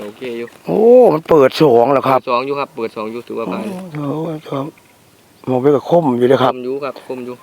โอเคอยู่โอ้มันเปิดสองแล้วครับเปิดสองอยู่ครับ เปิดสองอยู่ถือว่าโอ้ผ่านโหครับหมอเวทก็คมอยู่เลยครับมอยู่ครับคมอยู่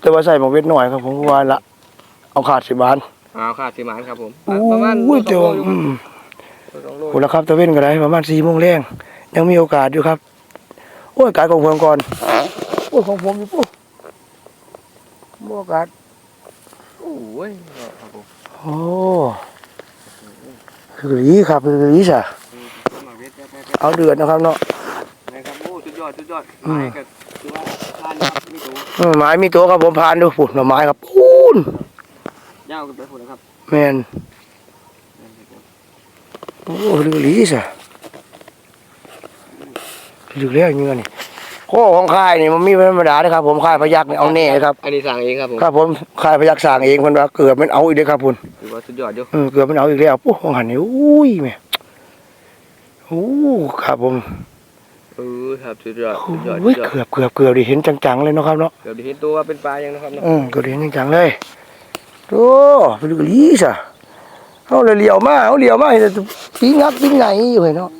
แต่ว่าใส่หมอเวทหน่อยครับ ผมว่าละเอาขาดสิบบาทเอาค่าสิมานครับผมโอ้ประมาณยเดี๋ยวสองโลอยู่อืมสองโลคุณนะครับตะเว้นก็ได้ประมาณสี่โมงแรงยังมีโอกาสอยู่ครับ โอ้ยกายของผมก่อนโอ้ยของผมอยู่ปุ๊บมีโอกาสโอ้ยครับผมโอ้ คือหลีครับคือหลีจ้ะมาเวทได้ได้เอาเดือดนะครับเนาะได้ครับโอ้สุดยอดสุดยอดอืมไม้ก็ถือว่าผ่านครับมีตัวเออไม้มีตัวครับผมพานดูฝุ่นหน่อไม้ครับปูนยาวกันไปหมดแล้วครับแมนโอ้คือหลีจ้ะลึกแล้วอย่างเงี้ยนี่ โค้ของค่ายนี่มันมีไม่ธรรมดาเลยครับ ผมค่ายพยักนี่เอาแน่ครับ อันนี้สั่งเองครับผมครับผมค่ายพยักสั่งเองเพิ่นว่าเกือบมันเอาอีกเลยครับคุณถือว่าสุดยอดอยู่เออเกือบมันเอาอีกแล้วปุ๊บของหันนี่อุ้ยแม่โอ้ครับผมเออครับสุดยอดโอสุดยอด้สุยดยอดเกือบเกือบเกือบได้เห็นจังๆเลยเนาะครับเนาะเดี๋ยวได้เห็นตัวว่าเป็นปลายังนะครับเนาะอืมเกือบได้เห็นจังๆเลยโอ้ไปดูกะลีซะเอาเลยเหลียวมาเอาเหลียวมาเห็นแต่ปีงักปีไหนอยู่เห็นเนาะครับผม